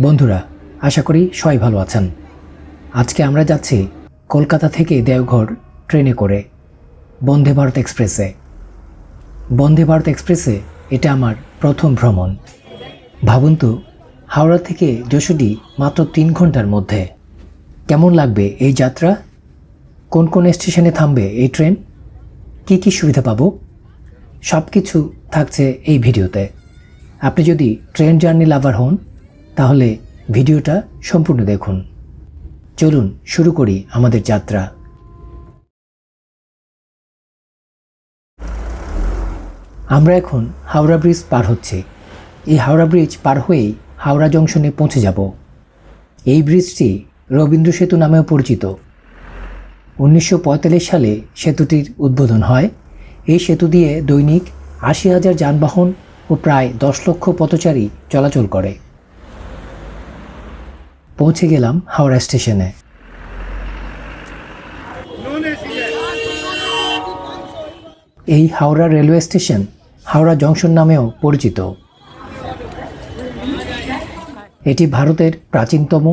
বন্ধুরা, আশা করি সবাই ভালো আছেন। আজকে আমরা যাচ্ছি কলকাতা থেকে দেওঘর ট্রেনে করে বন্দে ভারত এক্সপ্রেসে। বন্দে ভারত এক্সপ্রেসে এটা আমার প্রথম ভ্রমণ। ভাবুন তো, হাওড়া থেকে যশোডি মাত্র তিন ঘণ্টার মধ্যে। কেমন লাগবে এই যাত্রা? কোন কোন স্টেশনে থামবে এই ট্রেন? কি কি সুবিধা পাবো? সব কিছু থাকছে এই ভিডিওতে। আপনি যদি ট্রেন জার্নি লাভার হন তাহলে ভিডিওটা সম্পূর্ণ দেখুন। চলুন শুরু করি আমাদের যাত্রা। আমরা এখন হাওড়া ব্রিজ পার হচ্ছে। এই হাওড়া ব্রিজ পার হয়েই হাওড়া জংশনে পৌঁছে যাব। এই ব্রিজটি রবীন্দ্র সেতু নামেও পরিচিত। উনিশশো পঁয়তাল্লিশ সালে সেতুটির উদ্বোধন হয়। এই সেতু দিয়ে দৈনিক আশি হাজার যানবাহন ও প্রায় দশ লক্ষ পথচারী চলাচল করে। পৌঁছে গেলাম হাওড়া স্টেশনে। এই Howrah railway station Howrah junction নামেও পরিচিত। এটি ভারতের প্রাচীনতম,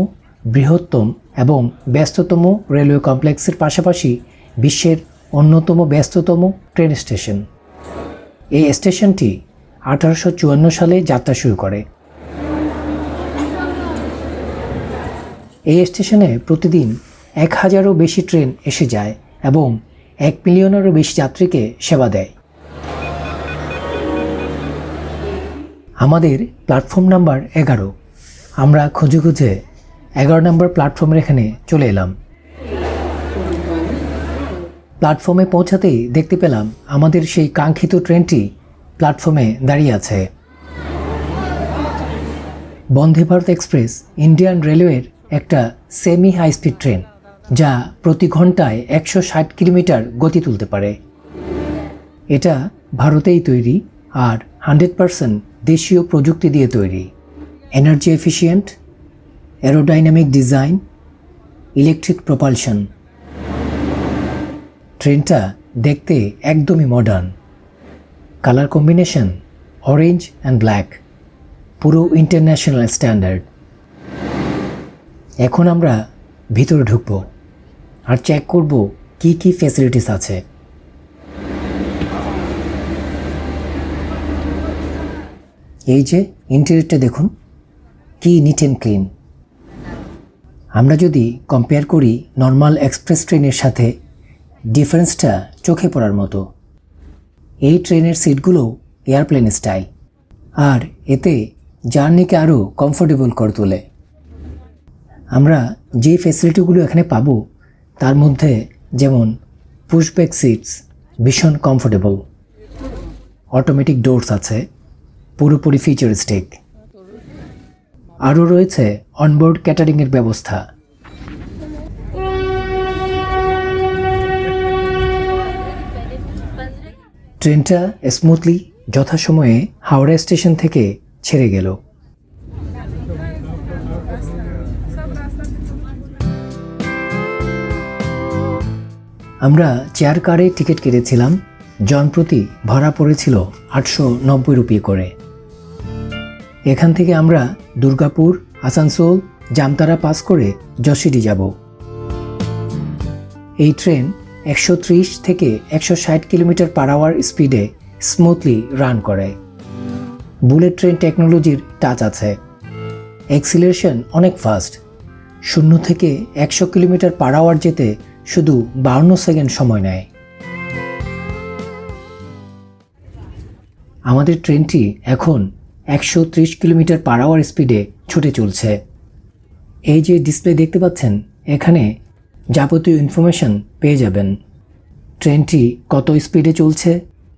বৃহত্তম এবং ব্যস্ততম রেলওয়ে কমপ্লেক্সের পাশাপাশি বিশ্বের অন্যতম ব্যস্ততম ট্রেন স্টেশন। এই স্টেশনটি আঠারোশো চুয়ান্ন সালে যাত্রা শুরু করে। এই স্টেশনে প্রতিদিন এক হাজারও বেশি ট্রেন এসে যায় এবং এক মিলিয়নেরও বেশি যাত্রীকে সেবা দেয়। আমাদের প্ল্যাটফর্ম নাম্বার এগারো। আমরা খুঁজে খুঁজে এগারো নম্বর প্ল্যাটফর্মের এখানে চলে এলাম। প্ল্যাটফর্মে পৌঁছাতেই দেখতে পেলাম আমাদের সেই কাঙ্ক্ষিত ট্রেনটি প্ল্যাটফর্মে দাঁড়িয়ে আছে। বন্দে ভারত এক্সপ্রেস, ইন্ডিয়ান রেলওয়ের একটা সেমি হাই স্পিড ট্রেন যা প্রতি ঘন্টায় একশো ষাট কিলোমিটার গতি তুলতে পারে। এটা ভারতেই তৈরি আর হান্ড্রেড পারসেন্ট দেশীয় প্রযুক্তি দিয়ে তৈরি। Energy efficient aerodynamic design electric propulsion ট্রেনটা দেখতে একদমই modern colour combination orange and black পুরো ইন্টারন্যাশনাল স্ট্যান্ডার্ড এখন আমরা ভিতরে ঢুকব আর চেক করব কি কি ফ্যাসিলিটিস আছে। এই যে ইন্টেরিয়রটা দেখুন, কি নিট অ্যান্ড ক্লিন আমরা যদি কম্পেয়ার করি নর্মাল এক্সপ্রেস ট্রেনের সাথে ডিফারেন্সটা চোখে পড়ার মতো। এই ট্রেনের সিটগুলো এয়ারপ্লেন স্টাইল আর এতে জার্নিকে আরও কমফোর্টেবল করে তোলে। আমরা যে ফেসিলিটিগুলো এখানে পাবো, তার মধ্যে যেমন পুশব্যাক সিটস ভীষণ কমফোর্টেবল অটোমেটিক ডোরস আছে, পুরোপুরি ফিচারিস্টিক আরও রয়েছে অনবোর্ড ক্যাটারিংয়ের ব্যবস্থা। ট্রেনটা স্মুথলি যথাসময়ে হাওড়া স্টেশন থেকে ছেড়ে গেল। আমরা চেয়ার কারে টিকিট কেটেছিলাম জনপ্রতি ভাড়া পড়েছিল আটশো নব্বই রুপি করে। এখান থেকে আমরা দুর্গাপুর, আসানসোল, জামতারা পাস করে যশোরি যাব। এই ট্রেন একশো ত্রিশ থেকে একশো ষাট কিলোমিটার পার আওয়ার স্পিডে স্মুথলি রান করে। বুলেট ট্রেন টেকনোলজির টাচ আছে। এক্সিলেশন অনেক ফাস্ট শূন্য থেকে একশো কিলোমিটার পার আওয়ার যেতে শুধু বাউন্ন সেকেন্ড সময় নেয়। আমাদের ট্রেনটি এখন একশো ত্রিশ কিলোমিটার পার আওয়ার স্পিডে ছুটে চলছে। এই যে ডিসপ্লে দেখতে পাচ্ছেন, এখানে যাবতীয় ইনফরমেশন পেয়ে যাবেন। ট্রেনটি কত স্পিডে চলছে,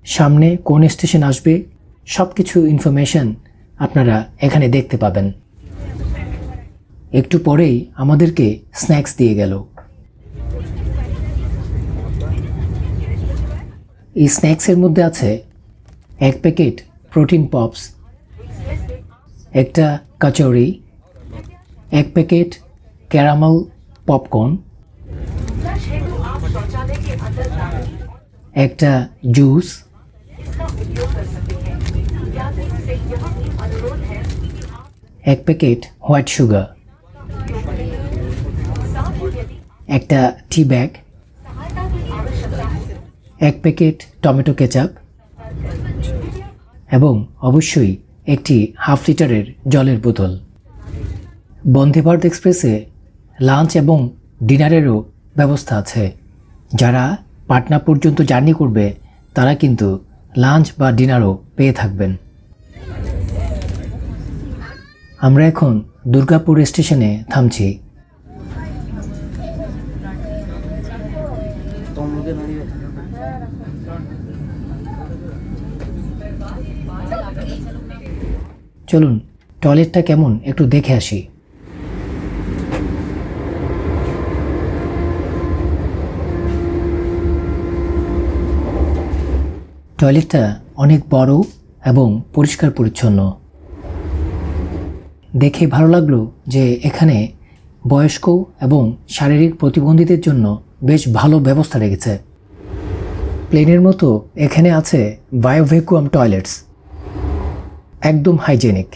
সামনে কোন স্টেশন আসবে সব কিছু ইনফরমেশন আপনারা এখানে দেখতে পাবেন। একটু পরেই আমাদেরকে স্ন্যাক্স দিয়ে গেল। এই স্ন্যাক্সের মধ্যে আছে এক প্যাকেট প্রোটিন পপস, একটা কচৌরি, এক প্যাকেট ক্যারামেল পপকর্ন, একটা জুস, এক প্যাকেট হোয়াইট সুগার, একটা টি ব্যাগ এক প্যাকেট টমেটো কেচাপ এবং অবশ্যই একটি হাফ লিটারের জলের বোতল। বন্দে ভারত এক্সপ্রেসে লাঞ্চ এবং ডিনারেরও ব্যবস্থা আছে। যারা পাটনা পর্যন্ত জার্নি করবে, তারা কিন্তু লাঞ্চ বা ডিনারও পেয়ে থাকবেন। আমরা এখন দুর্গাপুর স্টেশনে থামছি। চলুন, টয়লেটটা কেমন একটু দেখে আসি। টয়লেটটা অনেক বড় এবং পরিষ্কার পরিচ্ছন্ন। দেখে ভালো লাগল যে এখানে বয়স্ক এবং শারীরিক প্রতিবন্ধীদের জন্য বেশ ভালো ব্যবস্থা রেখেছে। প্লেনের মতো এখানে আছে বায়োভেকুয়াম টয়লেটস। একদম হাইজেনিক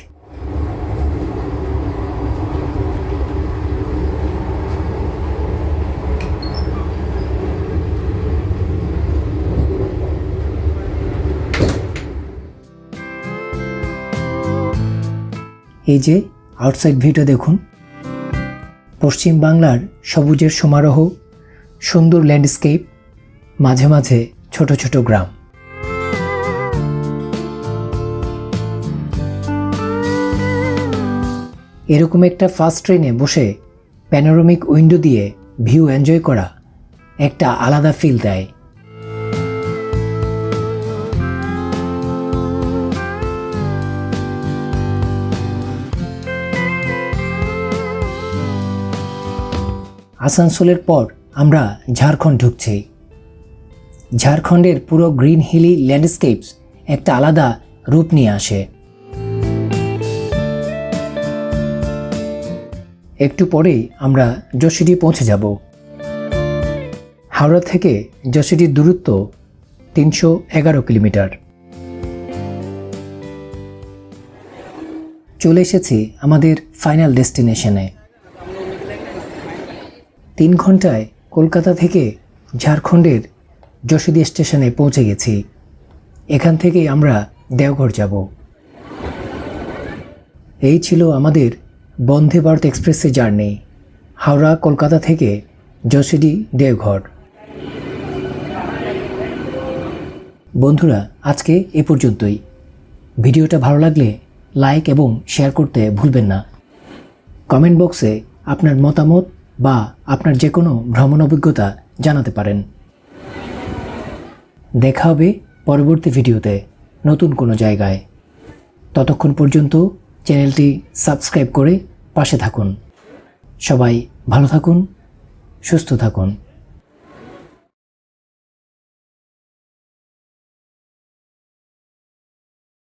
এই যে আউটসাইড ভিউটা দেখুন। পশ্চিম বাংলার সবুজের সমারোহ, সুন্দর ল্যান্ডস্কেপ মাঝে মাঝে ছোট ছোট গ্রাম। এরকম একটা ফার্স্ট ট্রেনে বসে প্যানোরামিক উইন্ডো দিয়ে ভিউ এনজয় করা একটা আলাদা ফিল দেয়। আসানসোলের পর আমরা ঝাড়খণ্ড ঢুকছি। ঝাড়খণ্ডের পুরো গ্রিন হিলি ল্যান্ডস্কেপস একটা আলাদা রূপ নিয়ে আসে। একটু পরেই আমরা যশোরি পৌঁছে যাব। হাওড়া থেকে যশোরির দূরত্ব তিনশো এগারো কিলোমিটার। চলে এসেছি আমাদের ফাইনাল ডেস্টিনেশনে। তিন ঘন্টায় কলকাতা থেকে ঝাড়খণ্ডের যশোদী স্টেশনে পৌঁছে গেছি। এখান থেকেই আমরা দেওঘর যাব। এই ছিল আমাদের বন্দে ভারত এক্সপ্রেসে জার্নি, হাওড়া, কলকাতা থেকে যশোদী দেওঘর। বন্ধুরা, আজকে এ পর্যন্তই। ভিডিওটা ভালো লাগলে লাইক এবং শেয়ার করতে ভুলবেন না। কমেন্ট বক্সে আপনার মতামত বা আপনার যে কোনো ভ্রমণ অভিজ্ঞতা জানাতে পারেন। দেখা হবে পরবর্তী ভিডিওতে নতুন কোনো জায়গায়। ততক্ষণ পর্যন্ত চ্যানেলটি সাবস্ক্রাইব করে পাশে থাকুন। সবাই ভালো থাকুন সুস্থ থাকুন।